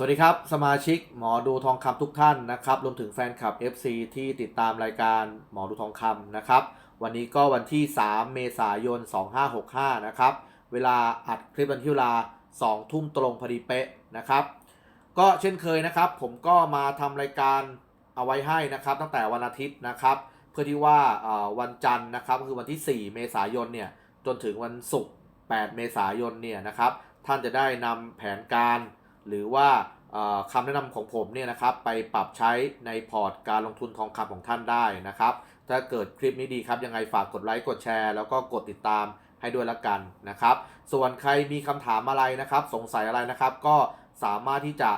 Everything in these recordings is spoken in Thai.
สวัสดีครับ สมาชิกหมอดูทองคำทุกท่านนะครับรวมถึงแฟนคลับ FC ที่ติดตามรายการหมอดูทองคำนะครับ วันนี้ก็วันที่ 3 เมษายน 2565 นะครับ เวลาอัดคลิปวันที่เวลา 2 ทุ่มตรงพอดีเป๊ะนะครับ ก็เช่นเคยนะครับ ผมก็มาทำรายการเอาไว้ให้นะครับ ตั้งแต่วันอาทิตย์นะครับ เพื่อที่ว่าวันจันทร์นะครับคือวันที่ 4 เมษายนเนี่ยจนถึงวันศุกร์ 8 เมษายนเนี่ยนะครับท่านจะได้นำแผนการ หรือว่าคำแนะนำของผมเนี่ยนะครับไปปรับใช้ในพอร์ตการลงทุนทองคำของท่านได้นะครับ ถ้าเกิดคลิปนี้ดีครับยังไงฝากกดไลค์กดแชร์ แล้วก็กดติดตามให้ด้วยละกันนะครับ ส่วนใครมีคำถามอะไรนะครับ สงสัยอะไรนะครับ ก็สามารถที่จะ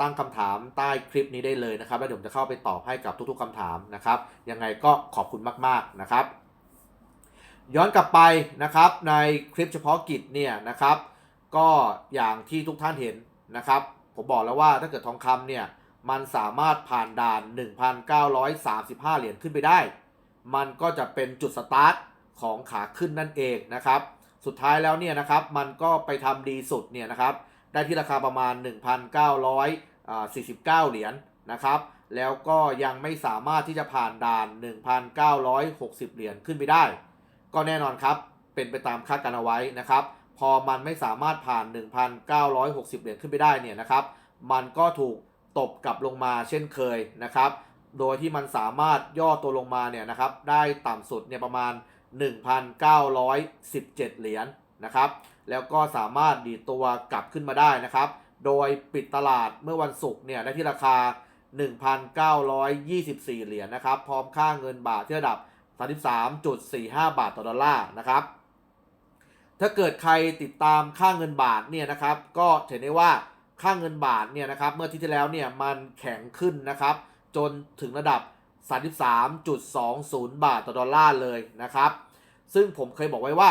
ตั้งคำถามใต้คลิปนี้ได้เลยนะครับ แล้วเดี๋ยวผมจะเข้าไปตอบให้กับทุกๆคำถามนะครับ ยังไงก็ขอบคุณมากๆนะครับ ย้อนกลับไปนะครับในคลิปเฉพาะกิจเนี่ยนะครับ ก็อย่างที่ทุกท่านเห็น นะครับ ผมบอกแล้วว่าถ้าเกิดทองคำเนี่ย มันสามารถผ่านด่าน 1,935 เหรียญขึ้นไปได้ มันก็จะเป็นจุดสตาร์ทของขาขึ้นนั่นเองนะครับ สุดท้ายแล้วเนี่ยนะครับ มันก็ไปทำดีสุดเนี่ยนะครับ ได้ที่ราคาประมาณ 1,949 เหรียญนะครับ แล้วก็ยังไม่สามารถที่จะผ่านด่าน 1,960 เหรียญขึ้นไปได้ ก็แน่นอนครับ เป็นไปตามคาดการณ์เอาไว้นะครับ อมันไม่สามารถผ่าน 1,960 เหรียญขึ้นไปได้เนี่ยนะครับ มันก็ถูกตบกลับลงมาเช่นเคยนะครับ โดยที่มันสามารถย่อตัวลงมาเนี่ยนะครับ ได้ต่ำสุดเนี่ยประมาณ 1,917 เหรียญนะครับ แล้วก็สามารถดีตัวกลับขึ้นมาได้นะครับ โดยปิดตลาดเมื่อวันศุกร์เนี่ยได้ที่ราคา 1,924 เหรียญนะครับ พร้อมค่าเงินบาทที่ระดับ 33.45 บาทต่อดอลลาร์นะครับ ถ้าเกิดใครติดตามค่าเงินบาทเนี่ยนะครับ ก็เห็นได้ว่าค่าเงินบาทเนี่ยนะครับ เมื่ออาที่ที่แล้วเนี่ยมันแข็งขึ้นนะครับ จนถึงระดับ 33.20 บาทต่อดอลลาร์เลยนะครับ ซึ่งผมเคยบอกไว้ว่า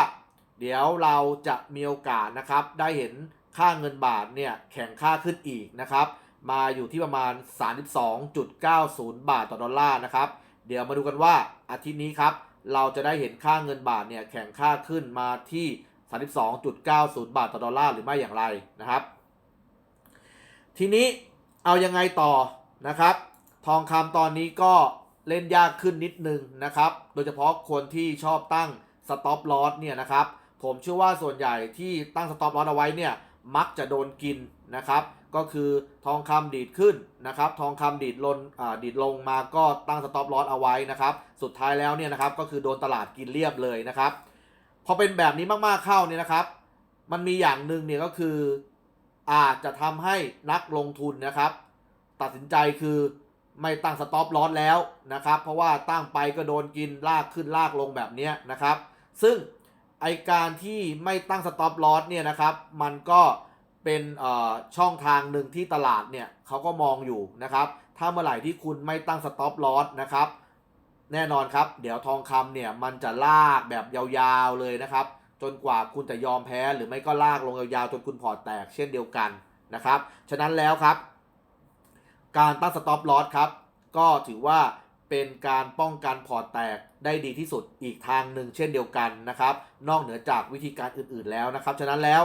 เดี๋ยวเราจะมีโอกาสนะครับ ได้เห็นค่าเงินบาทเนี่ยแข็งค่าขึ้นอีกนะครับ มาอยู่ที่ประมาณ 32.90 บาทต่อดอลลาร์นะครับ เดี๋ยวมาดูกันว่าอาทิตย์นี้ครับเราจะได้เห็นค่าเงินบาทเนี่ยแข่งค่าขึ้นมาที่ 32.90 บาทต่อดอลลาร์หรือไม่อย่างไรนะครับ ทีนี้เอายังไงต่อนะครับ ทองคำตอนนี้ก็เล่นยากขึ้นนิดนึงนะครับ โดยเฉพาะคนที่ชอบตั้งสต็อปลอสเนี่ยนะครับ ผมเชื่อว่าส่วนใหญ่ที่ตั้งสต็อปลอสเอาไว้เนี่ยมักจะโดนกินนะครับ ก็คือทองคำดีดขึ้นนะครับ ทองคำดีดลงดีดลงมาก็ตั้งสต็อปลอสเอาไว้นะครับ สุดท้ายแล้วเนี่ยนะครับก็คือโดนตลาดกินเรียบเลยนะครับ พอเป็นแบบนี้มากๆเข้าเนี่ยนะครับ มันมีอย่างหนึ่งเนี่ยก็คืออาจจะทำให้นักลงทุนนะครับ ตัดสินใจคือไม่ตั้งสต็อปลอสแล้วนะครับ เพราะว่าตั้งไปก็โดนกินลากขึ้นลากลงแบบนี้นะครับ ซึ่งไอการที่ไม่ตั้งสต็อปลอสเนี่ยนะครับ มันก็เป็นช่องทางหนึ่งที่ตลาดเนี่ยเขาก็มองอยู่นะครับ ถ้าเมื่อไหร่ที่คุณไม่ตั้งสต็อปลอสนะครับ แน่นอนครับ เดี๋ยวทองคำเนี่ยมันจะลากแบบยาวๆเลยนะครับ จนกว่าคุณจะยอมแพ้หรือไม่ก็ลากลงยาวๆจนคุณพอร์ตแตกเช่นเดียวกันนะครับ ฉะนั้นแล้วครับ การตั้งสต็อปลอสครับ ก็ถือว่าเป็นการป้องกันพอร์ตแตกได้ดีที่สุดอีกทางหนึ่งเช่นเดียวกันนะครับ นอกเหนือจากวิธีการอื่นๆแล้วนะครับ ฉะนั้นแล้ว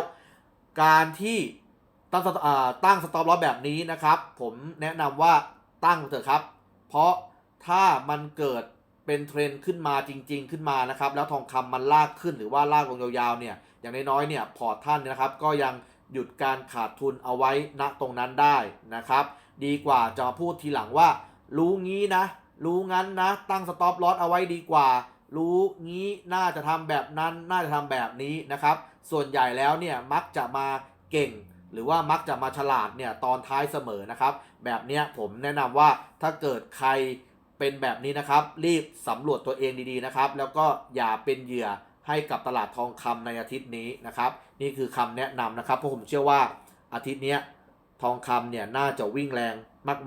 การที่ตั้งตอ่าตั้งสต็อปลอสแบบนี้นะครับ ผมแนะนำว่าตั้งเถอะครับ เพราะถ้ามันเกิด เป็นเทรนขึ้นมาจริง ๆ ขึ้นมานะครับ แล้วทองคำมันลากขึ้นหรือว่าลากลงยาวๆเนี่ยอย่างน้อยๆเนี่ยพอร์ตท่านนนะครับ ก็ยังหยุดการขาดทุนเอาไว้ณตรงนั้นได้นะครับ ดีกว่าจะมาพูดทีหลังว่า รู้งี้นะ รู้งั้นนะ ตั้งสต็อปลอสเอาไว้ดีกว่า รู้งี้น่าจะทำแบบนั้นน่าจะทำแบบนี้นะครับ ส่วนใหญ่แล้วเนี่ยมักจะมาเก่งหรือว่ามักจะมาฉลาดเนี่ยตอนท้ายเสมอนะครับ แบบเนี้ยผมแนะนำว่าถ้าเกิดใคร เป็นแบบนี้นะครับ รีบสำรวจตัวเองดีๆนะครับ แล้วก็อย่าเป็นเหยื่อให้กับตลาดทองคำในอาทิตย์นี้นะครับ นี่คือคำแนะนำนะครับเพราะผมเชื่อว่าอาทิตย์นี้ทองคำเนี่ยน่าจะวิ่งแรง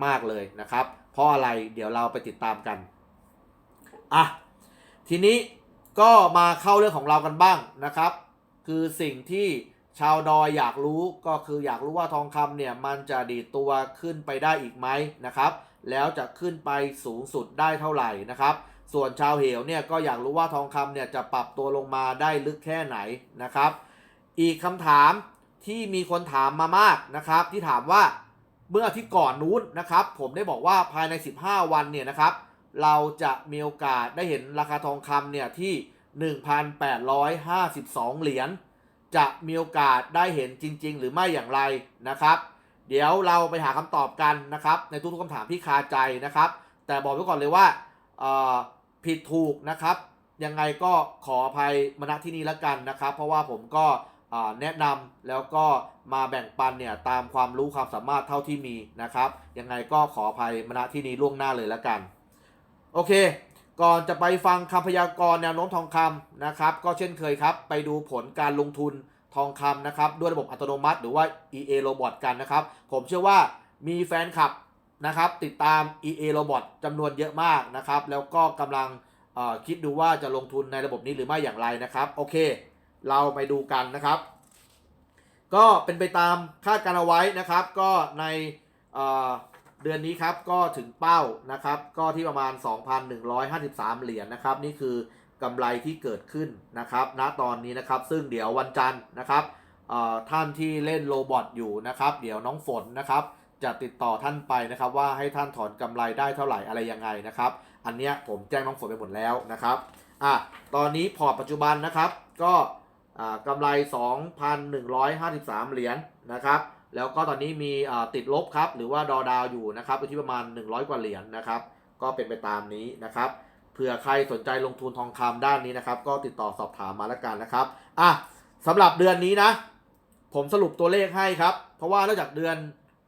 มาก ๆเลยนะครับ เพราะอะไรเดี๋ยวเราไปติดตามกันอะทีนี้ก็มาเข้าเรื่องของเรากันบ้างนะครับ คือสิ่งที่ชาวดอยอยากรู้ก็คืออยากรู้ว่าทองคำเนี่ยมันจะดีดตัวขึ้นไปได้อีกไหมนะครับ แล้วจะขึ้นไปสูงสุดได้เท่าไหร่นะครับ ส่วนชาวเหวเนี่ยก็อยากรู้ว่าทองคำเนี่ยจะปรับตัวลงมาได้ลึกแค่ไหนนะครับ อีกคำถามที่มีคนถามมามากนะครับ ที่ถามว่าเมื่ออาทิตย์ก่อนนู้นนะครับ ผมได้บอกว่าภายใน 15 วันเนี่ยนะครับ เราจะมีโอกาสได้เห็นราคาทองคำเนี่ยที่ 1,852 เหรียญจะมีโอกาสได้เห็นจริง ๆ หรือไม่อย่างไรนะครับ เดี๋ยวเราไปหาคำตอบกันนะครับ ในทุกๆคำถามที่คาใจนะครับ แต่บอกไว้ก่อนเลยว่าผิดถูกนะครับ ยังไงก็ขออภัยมณที่นี้แล้วกันนะครับ เพราะว่าผมก็แนะนำแล้วก็มาแบ่งปันเนี่ยตามความรู้ความสามารถเท่าที่มีนะครับ ยังไงก็ขออภัยมณที่นี้ล่วงหน้าเลยแล้วกัน โอเค ก่อนจะไปฟังคำพยากรณ์แนวโน้มทองคำนะครับ ก็เช่นเคยครับ ไปดูผลการลงทุน ทองคำนะครับ ด้วยระบบอัตโนมัติ หรือว่า EA Robot กันนะครับ ผมเชื่อว่ามีแฟนคลับนะครับ ติดตาม EA Robot จำนวนเยอะมากนะครับ แล้วก็กำลังคิดดูว่าจะลงทุนในระบบนี้หรือไม่อย่างไรนะครับ โอเค เราไปดูกันนะครับ ก็เป็นไปตามคาดการเอาไว้นะครับ ก็ในเเดือนนี้ครับก็ถึงเป้านะครับ ก็ที่ประมาณ 2,153 เหรียญนะครับ นี่คือ กำไรที่เกิดขึ้นนะครับณตอนนี้นะครับ ซึ่งเดี๋ยววันจันทร์นะครับท่านที่เล่นโรบอทอยู่นะครับ เดี๋ยวน้องฝนนะครับ จะติดต่อท่านไปนะครับ ว่าให้ท่านถอนกำไรได้เท่าไหร่อะไรยังไงนะครับ อันเนี้ยผมแจ้งน้องฝนไปหมดแล้วนะครับอะตอนนี้พอร์ตปัจจุบันนะครับ ก็อ่ากำไร 2,153 เหรียญนะครับ แล้วก็ตอนนี้มีติดลบครับ หรือว่าดอดาวอยู่นะครับอยู่ที่ประมาณ 100 กว่าเหรียญนะครับ ก็เป็นไปตามนี้นะครับ เผื่อใครสนใจลงทุนทองคำด้านนี้นะครับ ก็ติดต่อสอบถามมาแล้วกันนะครับอะสำหรับเดือนนี้นะ ผมสรุปตัวเลขให้ครับ เพราะว่านอกจากเดือน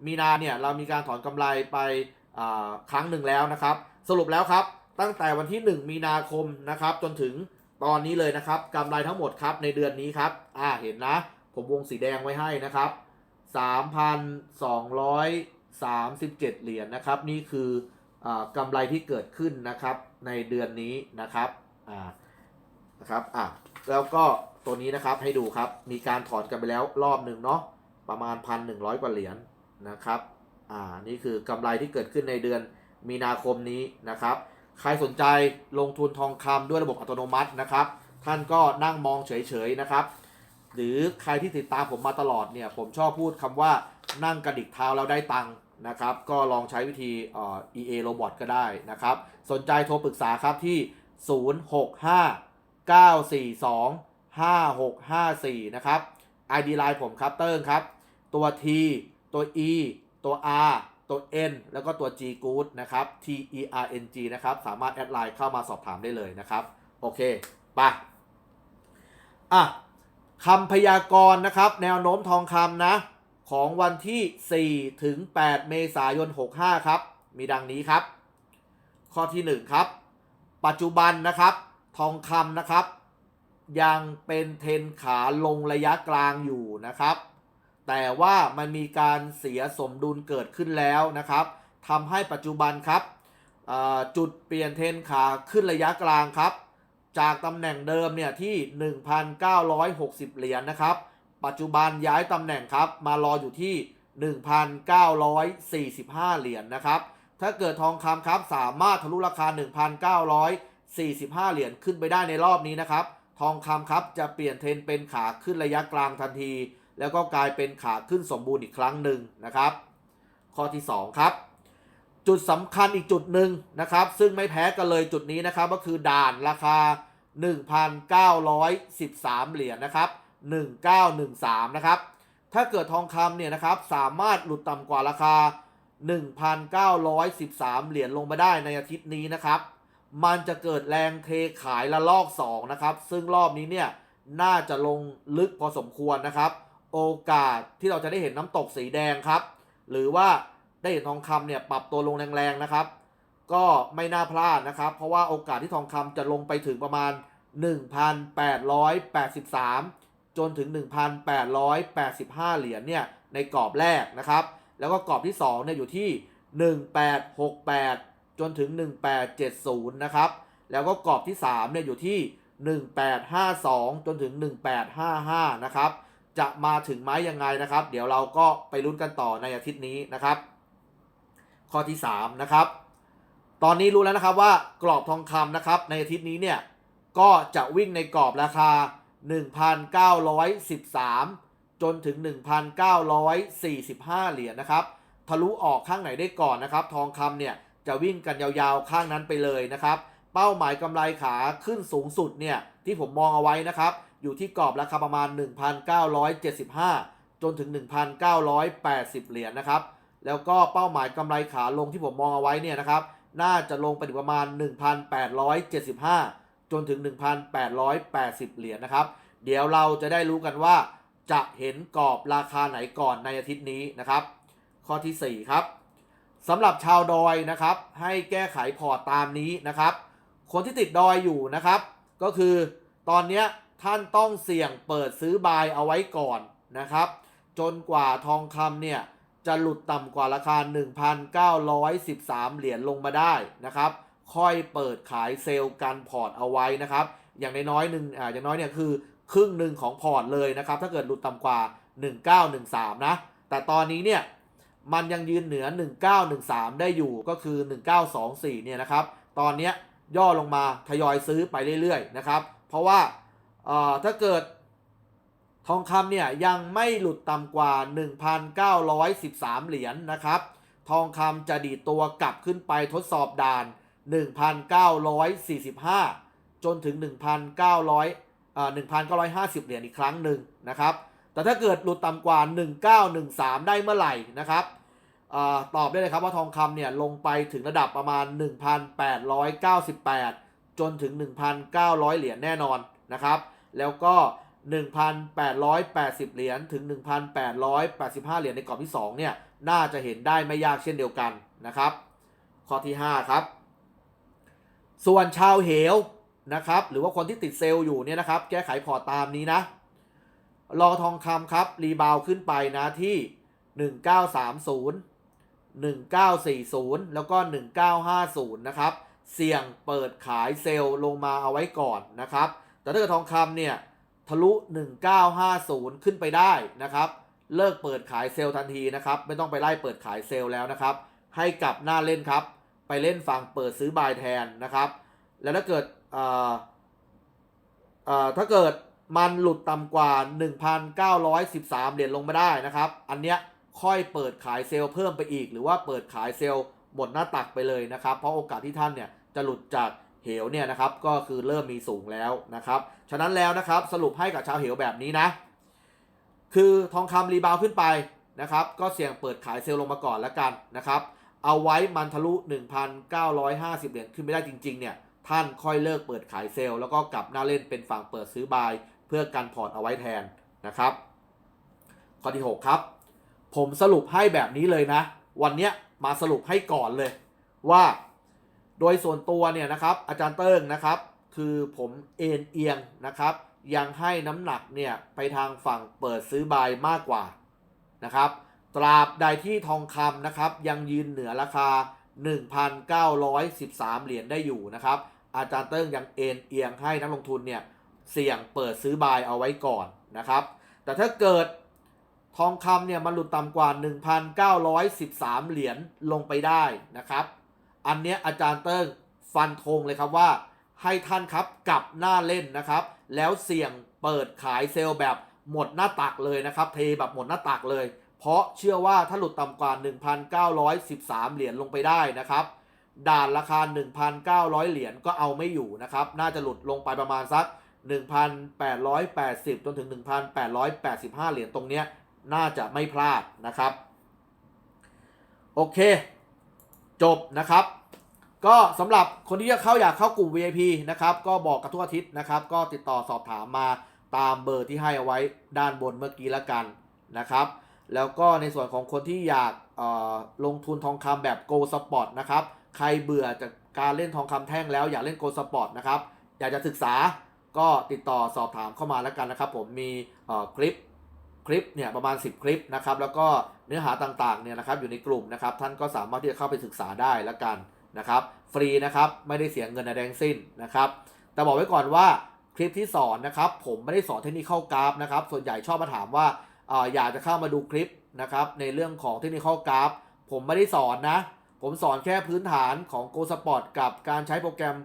มีนาเนี่ยเรามีการถอนกำไรไปครั้งหนึ่งแล้วนะครับ สรุปแล้วครับ ตั้งแต่วันที่ 1 มีนาคมนะครับ จนถึงตอนนี้เลยนะครับกำไรทั้งหมดครับในเดือนนี้ครับอ่าเห็นนะ ผมวงสีแดงไว้ให้นะครับ 3,237 เหรียญนะครับ นี่คืออกำไรที่เกิดขึ้นนะครับ ในเดือนนี้นะครับอ่านะครับอะแล้วก็ตัวนี้นะครับให้ดูครับมีการถอนกันไปแล้วรอบหนึ่งเนาะประมาณ1,100กว่าเหรียญนะครับอ่านี่คือกำไรที่เกิดขึ้นในเดือนมีนาคมนี้นะครับ ใครสนใจลงทุนทองคำด้วยระบบอัตโนมัตินะครับ ท่านก็นั่งมองเฉยๆนะครับ หรือใครที่ติดตามผมมาตลอดเนี่ยผมชอบพูดคำว่านั่งกระดิกเท้าแล้วได้ตังค์ นะครับ ก็ลองใช้วิธีเอ่อ EA Robot ก็ได้นะครับ สนใจโทรปรึกษาครับที่ 065 942 5654 นะครับ ID Line ผมครับเติ้งครับ ตัว T ตัว E ตัว R ตัว N แล้วก็ตัว G Good นะครับ T E R N G นะครับ สามารถแอดไลน์เข้ามาสอบถามได้เลยนะครับ โอเคไปอะคำพยากรณ์นะครับ แนวโน้มทองคำนะ ของวันที่ 4 ถึง 8 เมษายน 65 ครับ มีดังนี้ครับ ข้อที่ 1 ครับ ปัจจุบันนะครับ ทองคำนะครับ ยังเป็นเทนขาลงระยะกลางอยู่นะครับ แต่ว่ามันมีการเสียสมดุลเกิดขึ้นแล้วนะครับทำให้ปัจจุบันครับจุดเปลี่ยนเทนขาขึ้นระยะกลางครับ จากตำแหน่งเดิมเนี่ยที่ 1,960 เหรียญนะครับ ปัจจุบันย้ายตำแหน่งครับ มารออยู่ที่ 1,945 เหรียญนะครับ ถ้าเกิดทองคำครับสามารถทะลุราคา 1,945 เหรียญขึ้นไปได้ในรอบนี้นะครับ ทองคำครับจะเปลี่ยนเทรนเป็นขาขึ้นระยะกลางทันที แล้วก็กลายเป็นขาขึ้นสมบูรณ์อีกครั้งหนึ่งนะครับ ข้อที่ 2 ครับ จุดสำคัญอีกจุดหนึ่งนะครับ ซึ่งไม่แพ้กันเลยจุดนี้นะครับ ก็คือด่านราคา 1,913 เหรียญนะครับ 1913 นะครับ ถ้าเกิดทองคำเนี่ยนะครับสามารถหลุดต่ำกว่าราคา 1,913 เหรียญลงมาได้ในอาทิตย์นี้นะครับ มันจะเกิดแรงเทขายละลอก 2 นะครับ ซึ่งรอบนี้เนี่ยน่าจะลงลึกพอสมควรนะครับ โอกาสที่เราจะได้เห็นน้ำตกสีแดงครับ หรือว่าได้เห็นทองคำเนี่ยปรับตัวลงแรงๆนะครับ ก็ไม่น่าพลาดนะครับ เพราะว่าโอกาสที่ทองคำจะลงไปถึงประมาณ 1,883 จนถึง 1,885 เหรียญเนี่ยในกรอบแรกนะครับ แล้วก็กรอบที่2เนี่ยอยู่ที่ 1868 จนถึง 1870 นะครับ แล้วก็กรอบที่3เนี่ยอยู่ที่ 1852 จนถึง 1855 นะครับ จะมาถึงไหมยังไงนะครับ เดี๋ยวเราก็ไปลุ้นกันต่อในอาทิตย์นี้นะครับ ข้อที่3นะครับตอนนี้รู้แล้วนะครับว่ากรอบทองคำนะครับในอาทิตย์นี้เนี่ยก็จะวิ่งในกรอบราคา 1,913 จนถึง 1,945 เหรียญนะครับ ทะลุออกข้างไหนได้ก่อนนะครับ ทองคำเนี่ยจะวิ่งกันยาวๆข้างนั้นไปเลยนะครับ เป้าหมายกำไรขาขึ้นสูงสุดเนี่ยที่ผมมองเอาไว้นะครับ อยู่ที่กรอบราคาประมาณ 1,975 จนถึง 1,980 เหรียญนะครับ แล้วก็เป้าหมายกำไรขาลงที่ผมมองเอาไว้เนี่ยนะครับ น่าจะลงไปถึงประมาณ 1,875 จนถึง 1,880 เหรียญนะครับ เดี๋ยวเราจะได้รู้กันว่าจะเห็นกรอบราคาไหนก่อนในอาทิตย์นี้นะครับ ข้อทีสี่ 4 ครับสำหรับชาวดอยนะครับ ให้แก้ไขพอร์ตตามนี้นะครับ คนที่ติดดอยอยู่นะครับ ก็คือตอนนี้ท่านต้องเสี่ยงเปิดซื้อบายเอาไว้ก่อนนะครับ จนกว่าทองคำเนี่ยจะหลุดต่ำกว่าราคา 1,913 เหรียญลงมาได้นะครับ ค่อยเปิดขายเซลล์กันพอร์ตเอาไว้นะครับ อย่างน้อยๆหนึ่งอ่าอย่างน้อยเนี่ยคือครึ่งหนึ่งของพอร์ตเลยนะครับ ถ้าเกิดหลุดต่ำกว่า 1913 นะ แต่ตอนนี้เนี่ยมันยังยืนเหนือ 1913 ได้อยู่ก็คือ 1924 เนี่ยนะครับ ตอนนี้ย่อลงมาทยอยซื้อไปเรื่อยๆนะครับ เพราะว่าเอ่อถ้าเกิดทองคำเนี่ยยังไม่หลุดต่ำกว่า 1,913 เหรียญนะครับ ทองคำจะดีตัวกลับขึ้นไปทดสอบด่าน 1,945 จนถึง 1,900อ่า1,950 เหรียญอีกครั้งหนึ่งนะครับ แต่ถ้าเกิดหลุดต่ำกว่า 1913 ได้เมื่อไหร่นะครับอตอบได้เลยครับว่าทองคำเนี่ยลงไปถึงระดับประมาณ 1,898 จนถึง 1,900 เหรียญแน่นอนนะครับ แล้วก็ 1,880 เหรียญถึง 1,885 เหรียญในกรอบที่ 2 เนี่ย น่าจะเห็นได้ไม่ยากเช่นเดียวกันนะครับ ข้อที่ 5 ครับ ส่วนชาวเหวนะครับ หรือว่าคนที่ติดเซลล์อยู่เนี่ยนะครับ แก้ไขพอตตามนี้นะ รอทองคำครับ รีบาวขึ้นไปนะที่ 1930 1940 แล้วก็ 1950 นะครับ เสี่ยงเปิดขายเซลล์ลงมาเอาไว้ก่อนนะครับ แต่ถ้าเกิดทองคำเนี่ยทะลุ 1950 ขึ้นไปได้นะครับ เลิกเปิดขายเซลล์ทันทีนะครับ ไม่ต้องไปไล่เปิดขายเซลล์แล้วนะครับ ให้กลับหน้าเล่นครับ ไปเล่นฝั่งเปิดซื้อบายแทนนะครับ แล้วถ้าเกิดเอ่อเอ่อถ้าเกิดมันหลุดต่ำกว่า 1,913 เหรียญลงมาได้นะครับ อันเนี้ยค่อยเปิดขายเซลล์เพิ่มไปอีก หรือว่าเปิดขายเซลล์หมดหน้าตักไปเลยนะครับ เพราะโอกาสที่ท่านเนี่ยจะหลุดจากเหวเนี่ยนะครับ ก็คือเริ่มมีสูงแล้วนะครับ ฉะนั้นแล้วนะครับสรุปให้กับชาวเหวแบบนี้นะ คือทองคำรีบาวขึ้นไปนะครับ ก็เสี่ยงเปิดขายเซลล์ลงมาก่อนแล้วกันนะครับ เอาไว้มันทะลุ 1,950 เหรียญขึ้นไม่ได้จริง ๆ เนี่ย ท่านค่อยเลิกเปิดขายเซลล์แล้วก็กลับหน้าเล่นเป็นฝั่งเปิดซื้อบาย เพื่อกันพอร์ตเอาไว้แทนนะครับ ข้อที่ 6 ครับ ผมสรุปให้แบบนี้เลยนะ วันเนี้ยมาสรุปให้ก่อนเลยว่า โดยส่วนตัวเนี่ยนะครับอาจารย์เติ้งนะครับ คือผมเอ็นเอียงนะครับ ยังให้น้ำหนักเนี่ยไปทางฝั่งเปิดซื้อบายมากกว่านะครับ ตราบใดที่ทองคำนะครับ ยังยืนเหนือราคา 1,913 เหรียญได้อยู่นะครับ อาจารย์เติ้งยังเอ็นเอียงให้นักลงทุนเนี่ยเสี่ยงเปิดซื้อบายเอาไว้ก่อนนะครับ แต่ถ้าเกิดทองคำเนี่ยมันหลุดต่ำกว่า 1,913 เหรียญลงไปได้นะครับ อันเนี้ยอาจารย์เติ้งฟันธงเลยครับว่า ให้ท่านครับกลับหน้าเล่นนะครับ แล้วเสี่ยงเปิดขายเซลล์แบบหมดหน้าตักเลยนะครับ เทแบบหมดหน้าตักเลย เพราะเชื่อว่าถ้าหลุดต่ำกว่า 1,913 เหรียญลงไปได้นะครับ ด่านราคา 1,900 เหรียญก็เอาไม่อยู่นะครับ น่าจะหลุดลงไปประมาณสัก 1,880 จนถึง 1,885 เหรียญตรงเนี้ยน่าจะไม่พลาดนะครับ โอเค จบนะครับ ก็สำหรับคนที่จะเข้าอยากเข้ากลุ่ม VIP นะครับ ก็บอกกับทุกอาทิตย์นะครับ ก็ติดต่อสอบถามมาตามเบอร์ที่ให้เอาไว้ด้านบนเมื่อกี้ละกันนะครับ แล้วก็ในส่วนของคนที่อยากลงทุนทองคำแบบ Go Spot นะครับ ใครเบื่อจากการเล่นทองคำแท่งแล้วอยากเล่น Go Spot นะครับ อยากจะศึกษาก็ติดต่อสอบถามเข้ามาแล้วกันนะครับ ผมมีคลิปคลิปเนี่ยประมาณ 10 คลิปนะครับ แล้วก็เนื้อหาต่างๆเนี่ยนะครับอยู่ในกลุ่มนะครับ ท่านก็สามารถที่จะเข้าไปศึกษาได้แล้วกันนะครับ ฟรีนะครับไม่ได้เสียเงินใดทั้งสิ้นนะครับ แต่บอกไว้ก่อนว่าคลิปที่สอนนะครับ ผมไม่ได้สอนเทคนิคเข้ากราฟนะครับ ส่วนใหญ่ชอบมาถามว่า อยากจะเข้ามาดูคลิปนะครับในเรื่องของเทคนิคข้ากราฟผมไม่ได้สอนนะ ผมสอนแค่พื้นฐานของ Go Spot กับการใช้โปรแกรม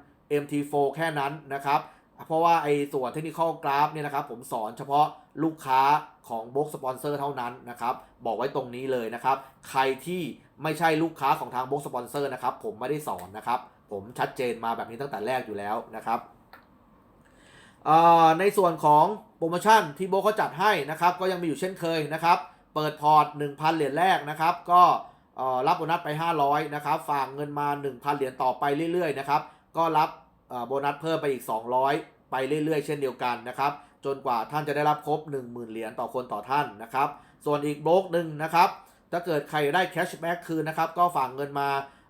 MT4 แค่นั้นนะครับเพราะว่าไอ้ส่วนเทคนิคกราฟเนี่ยนะครับผมสอนเฉพาะลูกค้าของบล็อกสปอนเซอร์เท่านั้นนะครับ บอกไว้ตรงนี้เลยนะครับ ใครที่ไม่ใช่ลูกค้าของทางบล็อกสปอนเซอร์นะครับ ผมไม่ได้สอนนะครับ ผมชัดเจนมาแบบนี้ตั้งแต่แรกอยู่แล้วนะครับ ในส่วนของโปรโมชั่นที่โบเขาจัดให้นะครับ ก็ยังมีอยู่เช่นเคยนะครับ เปิดพอร์ต 1,000 เหรียญแรกนะครับ ก็รับโบนัสไป 500 นะครับ ฝากเงินมา 1,000 เหรียญต่อไปเรื่อยๆนะครับ ก็รับโบนัสเพิ่มไปอีก 200 ไปเรื่อยๆ เช่นเดียวกันนะครับ จนกว่าท่านจะได้รับครบ 10,000 เหรียญต่อคนต่อท่านนะครับ ส่วนอีกโบล็อกหนึ่งนะครับ ถ้าเกิดใครได้แคชแบ็กคืนนะครับ ก็ฝากเงินมา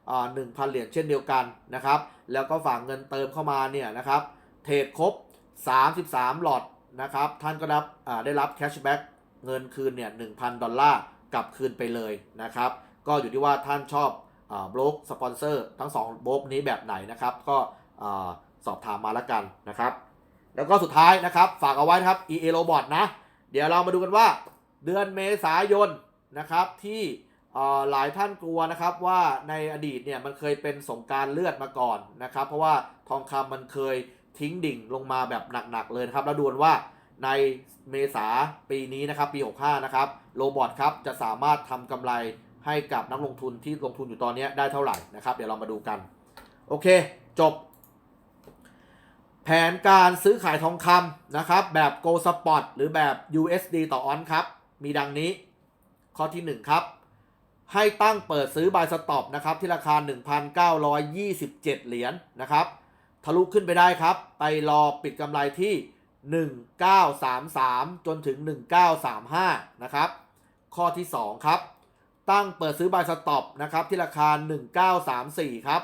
อ่า1,000 เหรียญเช่นเดียวกันนะครับ แล้วก็ฝากเงินเติมเข้ามาเนี่ยนะครับ เทรดครบ 33 หลอดนะครับ ท่านก็รับได้รับแคชแบ็กเงินคืนเนี่ย1,000 ดอลลาร์กลับคืนไปเลยนะครับ ก็อยู่ที่ว่าท่านชอบอบล็อกสปอนเซอร์ทั้ง2บล็อกนี้แบบไหนนะครับ ก็สอบถามมาล้วกันนะครับ แล้วก็สุดท้ายนะครับ ฝากเอาไว้นะครับ EA Robot นะ เดี๋ยวเรามาดูกันว่าเดือนเมษายนนะครับที่หลายท่านกลัวนะครับว่าในอดีตเนี่ยมันเคยเป็นสงกรารเลือดมาก่อนนะครับ เพราะว่าทองคำมันเคย ทิ้งดิ่งลงมาแบบหนักๆเลยนะครับ แล้วดูนว่าในเมษาปีนี้นะครับปี 65 นะครับโรบอทครับจะสามารถทำกำไรให้กับนักลงทุนที่ลงทุนอยู่ตอนนี้ได้เท่าไหร่นะครับ เดี๋ยวเรามาดูกัน โอเค จบ แผนการซื้อขายทองคำนะครับ แบบ Go Spot หรือแบบ USD ต่อออนครับ มีดังนี้ ข้อที่ 1 ครับ ให้ตั้งเปิดซื้อบายสต็อปนะครับ ที่ราคา 1,927 เหรียญนะครับ ลุขึ้นไปได้ครับ ไปรอปิดกำไรที่ 1933 จนถึง 1935 นะครับ ข้อที่ 2 ครับ ตั้งเปิดซื้อบายสต็อปนะครับที่ราคา 1934 ครับ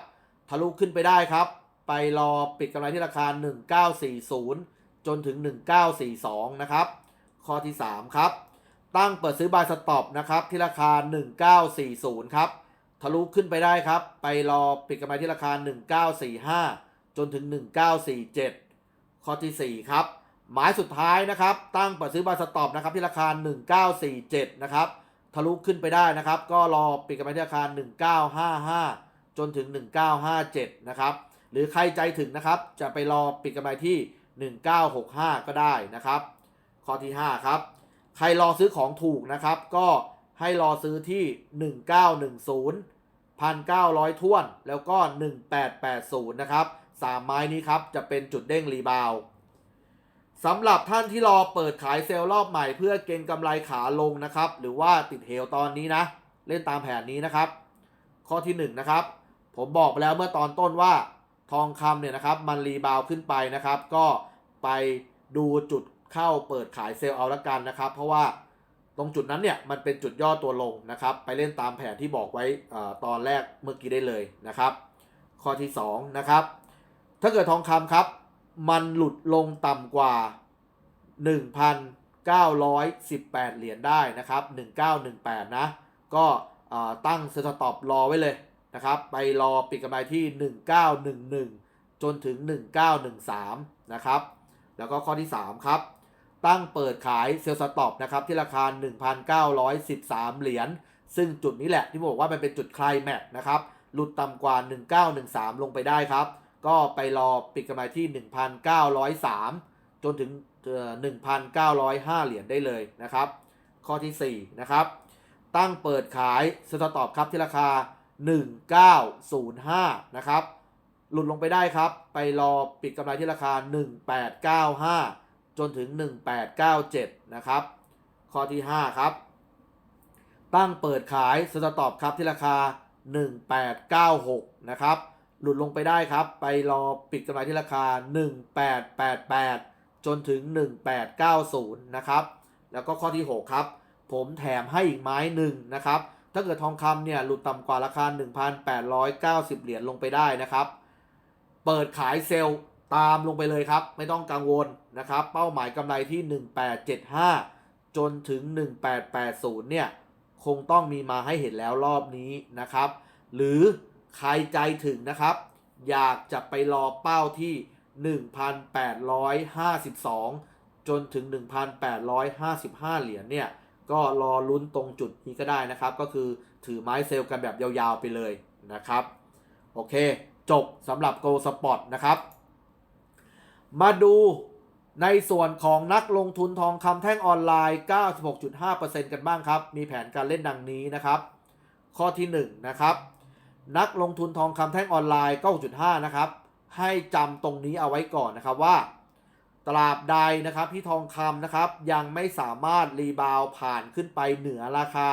ทะลุขึ้นไปได้ครับ ไปรอปิดกำไรที่ราคา 1940 จนถึง 1942 นะครับ ข้อที่ 3 ครับ ตั้งเปิดซื้อบายสต็อปนะครับที่ราคา 1940 ครับ ทะลุขึ้นไปได้ครับ ไปรอปิดกำไรที่ราคา 1945 จนถึง 1947 ข้อทีสี่ 4 ครับ หมายสุดท้ายนะครับ ตั้งเปิดซื้อบายสต็อปนะครับที่ราคา 1947 นะครับทะลุขึ้นไปได้นะครับ ก็รอปิดกำไรที่ราคา 1955 จนถึง 1957 นะครับ หรือใครใจถึงนะครับ จะไปรอปิดกำไรที่ 1965 ก็ได้นะครับ ข้อที่ 5 ครับ ใครรอซื้อของถูกนะครับ ก็ให้รอซื้อที่ 1910 1,900ท้วน แล้วก็ 1880 นะครับ สามไม้นี้ครับ จะเป็นจุดเด้งรีบาวสำหรับท่านที่รอเปิดขายเซลล์รอบใหม่เพื่อเก็งกำไรขาลงนะครับ หรือว่าติดเหวตอนนี้นะ เล่นตามแผนนี้นะครับ ข้อที่ 1 นะครับ ผมบอกไปแล้วเมื่อตอนต้นว่าทองคำเนี่ยนะครับมันรีบาวขึ้นไปนะครับ ก็ไปดูจุดเข้าเปิดขายเซลล์เอาละกันนะครับ เพราะว่าตรงจุดนั้นเนี่ยมันเป็นจุดย่อตัวลงนะครับ ไปเล่นตามแผนที่บอกไว้อตอนแรกเมื่อกี้ได้เลยนะครับ ข้อที่2นะครับ ถ้าเกิดทองคำครับ มันหลุดลงต่ำกว่า 1,918 เหรียญได้นะครับ 1918 นะ ก็เอ่อตั้งสต็อปรอไว้เลยนะครับ ไปรอปิดกำไรที่ 1911 จนถึง 1913 นะครับ แล้วก็ข้อที่ 3 ครับ ตั้งเปิดขายเซลล์สต็อปนะครับ ที่ราคา 1,913 เหรียญ ซึ่งจุดนี้แหละที่บอกว่ามันเป็นจุดคลายแม็กนะครับ หลุดต่ำกว่า 1913 ลงไปได้ครับ ก็ไปรอปิดกำไรที่ 1,903 จนถึงเอ่อ1,905 เหรียญได้เลยนะครับ ข้อที่ 4 นะครับ ตั้งเปิดขายสต็อปครับที่ราคา 1905 นะครับ หลุดลงไปได้ครับ ไปรอปิดกำไรที่ราคา 1895 จนถึง 1897 นะครับ ข้อที่ 5 ครับ ตั้งเปิดขายสต็อปครับที่ราคา 1896 นะครับ หลุดลงไปได้ครับ ไปรอปิดกำไรที่ราคา 1888 จนถึง 1890 นะครับ แล้วก็ข้อที่ 6 ครับ ผมแถมให้อีกไม้หนึ่งนะครับ ถ้าเกิดทองคำเนี่ยหลุดต่ำกว่าราคา 1,890 เหรียญลงไปได้นะครับ เปิดขายเซลล์ตามลงไปเลยครับ ไม่ต้องกังวลนะครับ เป้าหมายกำไรที่ 1875 จนถึง 1880 เนี่ย คงต้องมีมาให้เห็นแล้วรอบนี้นะครับ หรือ ใครใจถึงนะครับ อยากจะไปรอเป้าที่ 1,852 จนถึง 1,855 เหรียญเนี่ย ก็รอลุ้นตรงจุดนี้ก็ได้นะครับ ก็คือถือไม้เซลล์กันแบบยาวๆไปเลยนะครับ โอเค จบสำหรับ Go Spot นะครับ มาดูในส่วนของนักลงทุนทองคำแท่งออนไลน์ 96.5%กันบ้างครับ มีแผนการเล่นดังนี้นะครับ ข้อที่ 1 นะครับ นักลงทุนทองคำแท่งออนไลน์9.5นะครับ ให้จำตรงนี้เอาไว้ก่อนนะครับว่า ตราบใดนะครับที่ทองคำนะครับ ยังไม่สามารถรีบาวผ่านขึ้นไปเหนือราคา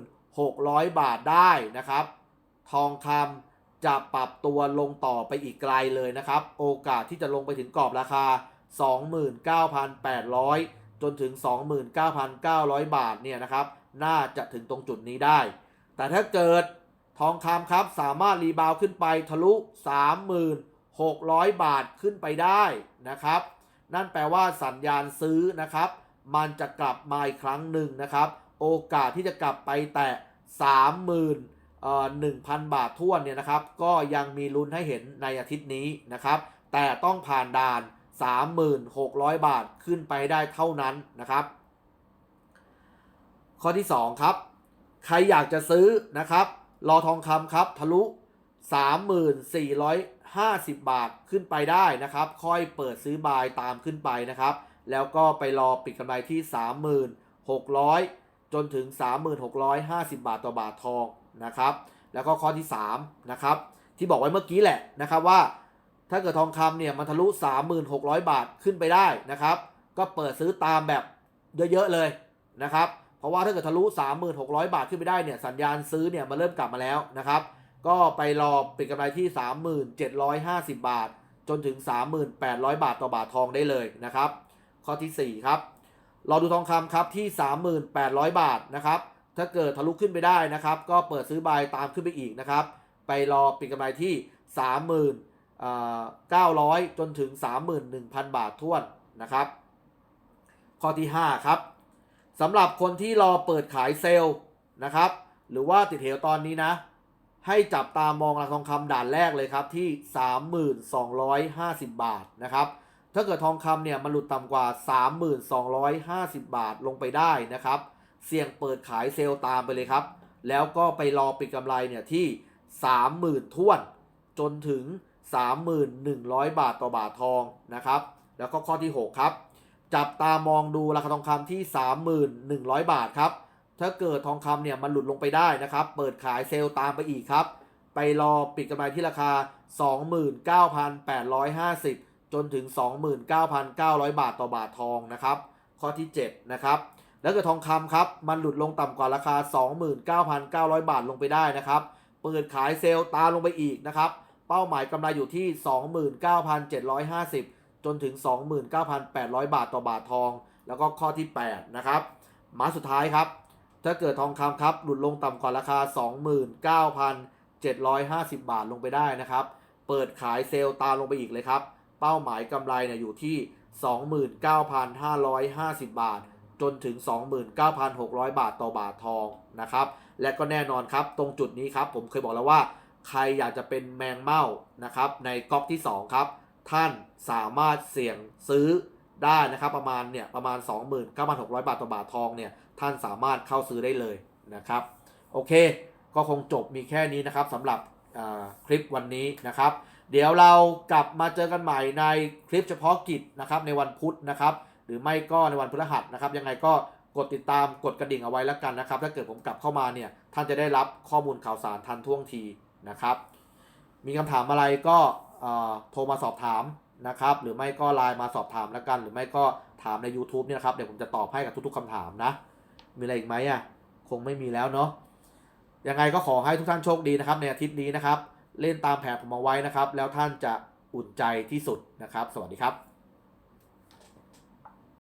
3,600 บาทได้นะครับ ทองคำจะปรับตัวลงต่อไปอีกไกลเลยนะครับ โอกาสที่จะลงไปถึงกรอบราคา 29,800 จนถึง 29,900 บาทเนี่ยนะครับ น่าจะถึงตรงจุดนี้ได้ แต่ถ้าเกิด ทองคำครับสามารถรีบาวขึ้นไปทะลุ 36,000 บาทขึ้นไปได้นะครับ นั่นแปลว่าสัญญาณซื้อนะครับ มันจะกลับมาอีกครั้งหนึ่งนะครับ โอกาสที่จะกลับไปแตะ 30,000เอ่อ1,000 บาทท่วนเนี่ยนะครับ ก็ยังมีลุ้นให้เห็นในอาทิตย์นี้นะครับ แต่ต้องผ่านด่าน 3,600 บาทขึ้นไปได้เท่านั้นนะครับ ข้อที่ 2 ครับ ใครอยากจะซื้อนะครับ รอทองคำครับทะลุ 3,450 บาทขึ้นไปได้นะครับ ค่อยเปิดซื้อบายตามขึ้นไปนะครับ แล้วก็ไปรอปิดกำไรที่ 3,600 จนถึง 3,650 บาทต่อบาททองนะครับ แล้วก็ข้อที่3นะครับที่บอกไว้เมื่อกี้แหละนะครับว่า ถ้าเกิดทองคำเนี่ยมันทะลุ 3,600 บาทขึ้นไปได้นะครับ ก็เปิดซื้อตามแบบเยอะๆเลยนะครับ เพราะว่าถ้าเกิดทะลุ 3,600 บาทขึ้นไปได้เนี่ยสัญญาณซื้อเนี่ยมันเริ่มกลับมาแล้วนะครับ ก็ไปรอปิดกำไรที่ 3,750 บาท จนถึง 3,800 บาทต่อบาททองได้เลยนะครับ ข้อทีสี่ 4 ครับรอดูทองคำครับที่ 3,800 บาทนะครับถ้าเกิดทะลุขึ้นไปได้นะครับ ก็เปิดซื้อบายตามขึ้นไปอีกนะครับ ไปรอปิดกำไรที่ 3,900 จนถึง 31,000 บาทท้วนนะครับ ข้อที่ 5 ครับ สำหรับคนที่รอเปิดขายเซลล์นะครับ หรือว่าติดเหวตอนนี้นะ ให้จับตามองราคาทองคำด่านแรกเลยครับที่ 3,250 บาทนะครับ ถ้าเกิดทองคำเนี่ยมันหลุดต่ำกว่า 3,250 บาทลงไปได้นะครับ เสี่ยงเปิดขายเซลล์ตามไปเลยครับ แล้วก็ไปรอปิดกำไรเนี่ยที่ 30,000ท้วนจนถึง3,100 บาทต่อบาททองนะครับ แล้วก็ข้อที่ 6 ครับ จับตามองดูราคาทองคำที่ 3,100 บาทครับ ถ้าเกิดทองคำเนี่ยมันหลุดลงไปได้นะครับ เปิดขายเซลล์ตามไปอีกครับ ไปรอปิดกำไรที่ราคา 29,850 จนถึง 29,900 บาทต่อบาททองนะครับ ข้อที่ 7 นะครับแล้วเกิดทองคำครับ มันหลุดลงต่ำกว่าราคา 29,900 บาทลงไปได้นะครับ เปิดขายเซลล์ตามลงไปอีกนะครับ เป้าหมายกำไรอยู่ที่ 29,750 จนถึง 29,800 บาทต่อบาททอง แล้วก็ข้อที่ 8 นะครับมาสุดท้ายครับ ถ้าเกิดทองคำครับ หลุดลงต่ำกว่าราคา 29,750 บาทลงไปได้นะครับ เปิดขายเซลล์ตามลงไปอีกเลยครับ เป้าหมายกำไรเนี่ยอยู่ที่ 29,550 บาท จนถึง 29,600 บาทต่อบาททองนะครับ และก็แน่นอนครับ ตรงจุดนี้ครับ ผมเคยบอกแล้วว่า ใครอยากจะเป็นแมงเม่านะครับ ในก๊อกที่ 2 ครับ ท่านสามารถเสี่ยงซื้อได้นะครับ ประมาณเนี่ยประมาณ 29,600 บาทต่อบาททองเนี่ยท่านสามารถเข้าซื้อได้เลยนะครับ โอเค ก็คงจบมีแค่นี้นะครับสำหรับคลิปวันนี้นะครับ เดี๋ยวเรากลับมาเจอกันใหม่ในคลิปเฉพาะกิจนะครับในวันพุธนะครับ หรือไม่ก็ในวันพฤหัสนะครับ ยังไงก็กดติดตามกดกระดิ่งเอาไว้แล้วกันนะครับ ถ้าเกิดผมกลับเข้ามาเนี่ยท่านจะได้รับข้อมูลข่าวสารทันท่วงทีนะครับ มีคำถามอะไรก็ โทรมาสอบถามนะครับ หรือไม่ก็ไลน์มาสอบถามแล้วกัน หรือไม่ก็ถามใน YouTube เนี่ยครับ เดี๋ยวผมจะตอบให้กับทุกๆคำถามนะ มีอะไรอีกไหมอะ คงไม่มีแล้วเนาะ ยังไงก็ขอให้ทุกท่านโชคดีนะครับ ในอาทิตย์นี้นะครับ เล่นตามแผนผมเอาไว้นะครับ แล้วท่านจะอุ่นใจที่สุดนะครับ สวัสดีครับ